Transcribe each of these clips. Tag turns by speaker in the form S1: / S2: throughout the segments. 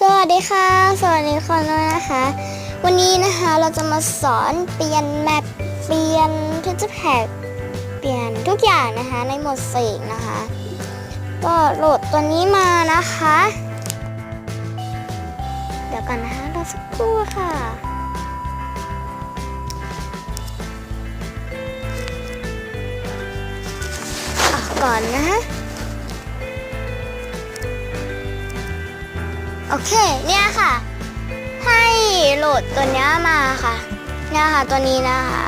S1: สวัสดีค่ะ สวัสดีคนนะคะ วันนี้นะคะเราจะมาสอนเปลี่ยนแมปเปลี่ยนพิจิแพกเปลี่ยนทุกอย่างนะคะในหมดเสกนะคะ ก็โหลดตัวนี้มานะคะ เดี๋ยวกันนะคะรอสักครู่ค่ะออกก่อนนะ เค เนี่ยค่ะ ให้โหลดตัวนี้มาค่ะ เนี่ยค่ะตัวนี้นะคะ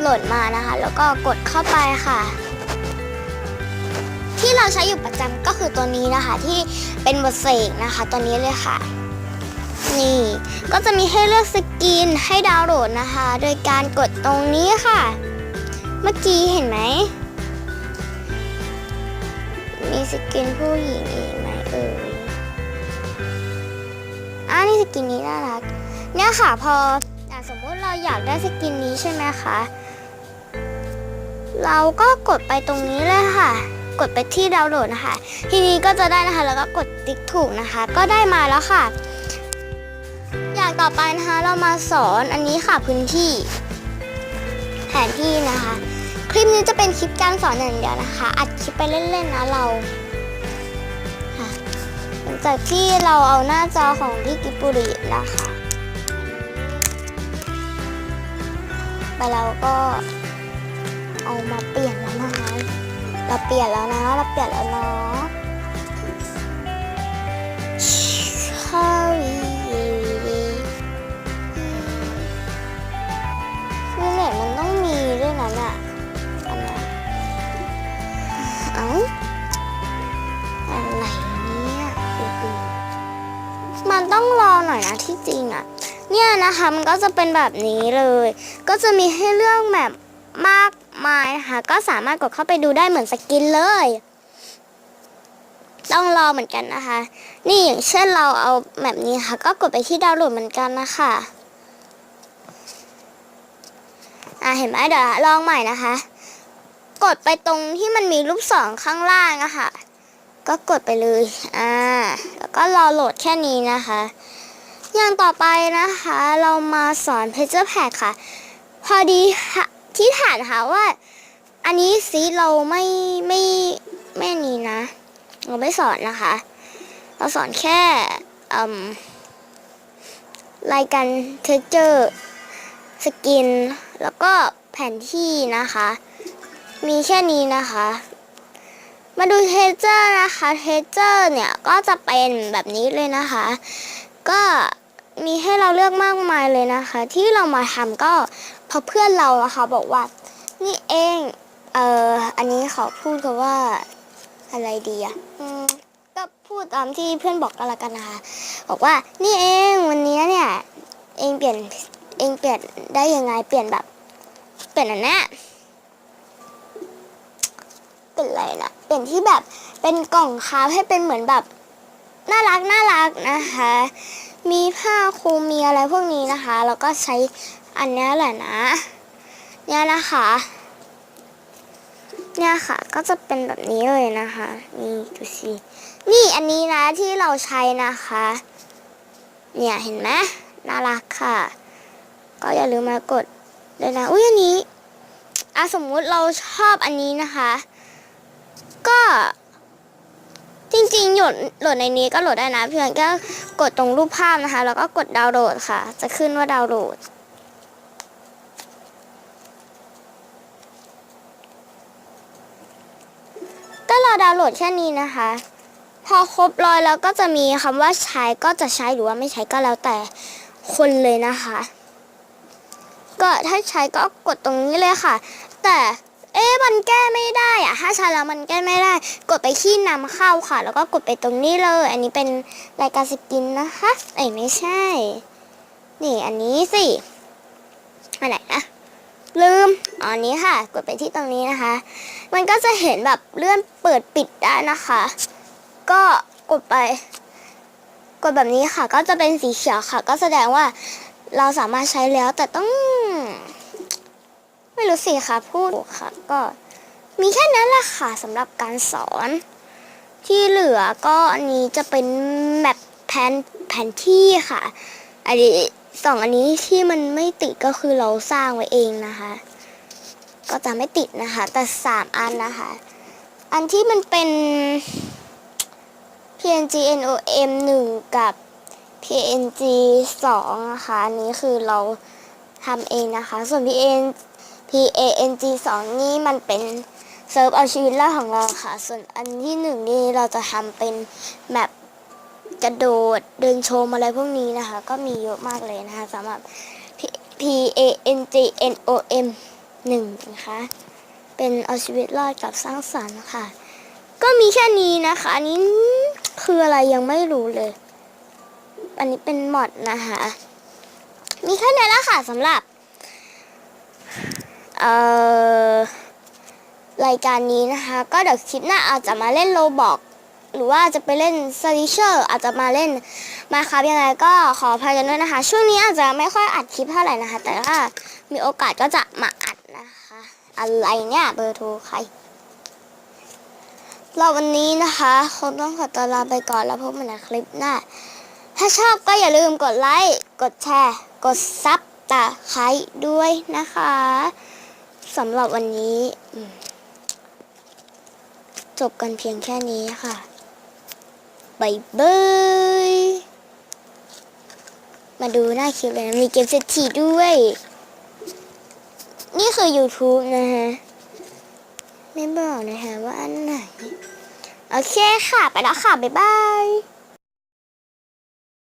S1: โหลดมานะคะ แล้วก็กดเข้าไปค่ะ ที่เราใช้อยู่ประจำก็คือตัวนี้นะคะ ที่เป็นบทเสกนะคะ ตัวนี้เลยค่ะ นี่ก็จะมีให้เลือกสกินให้ดาวน์โหลดนะคะ โดยการกดตรงนี้ค่ะ เมื่อกี้เห็นไหมมีสกินผู้หญิงอีกไหมเอ่ย อ่านี่สกินนี้น่ารัก เนี่ยค่ะพออสมมุติเราอยากได้สกินนี้ใช่ไหมคะ เราก็กดไปตรงนี้เลยค่ะ กดไปที่ดาวน์โหลดนะคะ ทีนี้ก็จะได้นะคะ แล้วก็กดติ๊กถูกนะคะ ก็ได้มาแล้วค่ะ อย่างต่อไปนะคะ เรามาสอนอันนี้ค่ะพื้นที่ แผนที่นะคะ คลิปนี้จะเป็นคลิปการสอนอย่างเดียวนะคะ อัดคลิปไปเล่นๆนะเรา จากที่เราเอาหน้าจอของพี่กิบบุรินะคะ ไปเราก็เอามาเปลี่ยนแล้วนะคะ เราเปลี่ยนแล้วนะ เราเปลี่ยนแล้วเนาะชาวีคือเน็ตมันต้องมีด้วยนะน่ะ หน่อยนะที่จริงอะเนี่ยนะคะมันก็จะเป็นแบบนี้เลย ก็จะมีให้เลือกแบบมากมายค่ะก็สามารถกดเข้าไปดูได้เหมือนสกินเลย ต้องรอเหมือนกันนะคะ นี่อย่างเช่นเราเอาแบบนี้ค่ะ ก็กดไปที่ดาวน์โหลดเหมือนกันนะคะอะเห็นไหมเดี๋ยวลองใหม่นะคะ กดไปตรงที่มันมีรูปสองข้างล่างอะค่ะก็กดไปเลย อ่า แล้วก็รอโหลดแค่นี้นะคะ อย่างต่อไปนะคะ เรามาสอน p a g e r Pack ค่ะ พอดีที่ฐานค่ะว่า อันนี้ซีเราไม่ไม่ไม่นี้นะ เราไม่สอนนะคะ เราสอนแค่รายการเทเจอร์สกิน แล้วก็แผนที่นะคะ มีแค่นี้นะคะ มาดูเทเจอร์นะคะเทเจอร์เนี่ยก็จะเป็นแบบนี้เลยนะคะ ก็ มีให้เราเลือกมากมายเลยนะคะ ที่เรามาทำก็เพราะเพื่อนเรานะคะบอกว่า นี่เองเอ่ออันนี้เขาพูดกันว่าอะไรดีอะอก็พูดตามที่เพื่อนบอกกันละกันนะคะบอกว่านี่เองวันนี้เนี่ยเองเปลี่ยนเองเปลี่ยนได้ยังไงเปลี่ยนแบบ เปลี่ยนอันเนี้ยเป็นอะไรนะเป็นที่แบบเป็นกล่องคาบให้เป็นเหมือนแบบน่ารักน่ารักนะคะ มีผ้าคลุมมีอะไรพวกนี้นะคะ แล้วก็ใช้อันนี้แหละนะ เนี่ยนะคะ เนี่ยค่ะก็จะเป็นแบบนี้เลยนะคะ นี่ดูสินี่อันนี้นะที่เราใช้นะคะ เนี่ยเห็นไหมน่ารักค่ะ ก็อย่าลืมมากดด้วยนะอุ้ยอันนี้อะสมมุติเราชอบอันนี้นะคะ ก็ จริงๆ โหลดโหลดในนี้ก็โหลดได้นะเพียงแค่กดตรงรูปภาพนะคะ แล้วก็กดดาวน์โหลดค่ะ จะขึ้นว่าดาวน์โหลด ก็รอดาวน์โหลดแค่นี้นะคะ พอครบร้อยแล้วก็จะมีคำว่าใช้ก็จะใช้หรือว่าไม่ใช้ก็แล้วแต่คนเลยนะคะ ก็ถ้าใช้ก็กดตรงนี้เลยค่ะ แต่ เอ๊ะมันแก้ไม่ได้อะถ้าช้แล้วมันแก้ไม่ได้ กดไปที่นำเข้าค่ะ แล้วก็กดไปตรงนี้เลย อันนี้เป็นรายการสกินนะคะเอ้ยไม่ใช่ นี่อันนี้สิอันไหนนะลืมอันนี้ค่ะ กดไปที่ตรงนี้นะคะ มันก็จะเห็นแบบเลื่อนเปิดปิดได้นะคะ ก็กดไป กดแบบนี้ค่ะ ก็จะเป็นสีเขียวค่ะ ก็แสดงว่าเราสามารถใช้แล้วแต่ต้อง รู้สิค่ะพูดค่ะก็มีแค่นั้นแหละค่ะสำหรับการสอน ที่เหลือก็อันนี้จะเป็นแมปแผนแผนที่ค่ะ อันนี้สองอันนี้ที่มันไม่ติดก็คือเราสร้างไว้เองนะคะ ก็จะไม่ติดนะคะ แต่สามอันนะคะ อันที่มันเป็น PNG NOM 1 กับ PNG 2นะคะอันนี้คือเราทำเองนะคะ ส่วน png PANG 2 นี่มันเป็นเซิร์ฟเอาชีวิตรอดของเราค่ะ ส่วนอันที่หนึ่งนี่เราจะทำเป็นแบบกระโดดเดินโชมอะไรพวกนี้นะคะ ก็มีเยอะมากเลยนะคะสำหรับ PANG NOM 1นะคะเป็นเอาชีวิตรอดกับสร้างสรรค์ค่ะ ก็มีแค่นี้นะคะอันนี้คืออะไรยังไม่รู้เลย อันนี้เป็นมอดนะคะ มีแค่นี้แล้วค่ะสำหรับ รายการนี้นะคะ ก็เดี๋ยวคลิปหน้าอาจจะมาเล่นโลบอกหรือว่าจะไปเล่นสลิเชอร์อาจจะมาเล่นมาครับยังไงก็ขออภัยกันด้วยนะคะ ช่วงนี้อาจจะไม่ค่อยอัดคลิปเท่าไหร่นะคะ แต่ถ้ามีโอกาสก็จะมาอัดนะคะ อะไรเนี่ยเบอร์โทรใครเราวันนี้นะคะคงต้องขอตัวลาไปก่อนแล้วพบกันในคลิปหน้า ถ้าชอบก็อย่าลืมกดไลค์ กดแชร์ กดซับตะไคร้ด้วยนะคะ สำหรับวันนี้จบกันเพียงแค่นี้ค่ะบายบายมาดูหน้าคลิปเลยนะมีเกมเศรษฐีด้วย นี่คือ YouTube นะฮะ ไม่บอกนะคะว่าอันไหน โอเคค่ะ ไปแล้วค่ะ บ๊ายบาย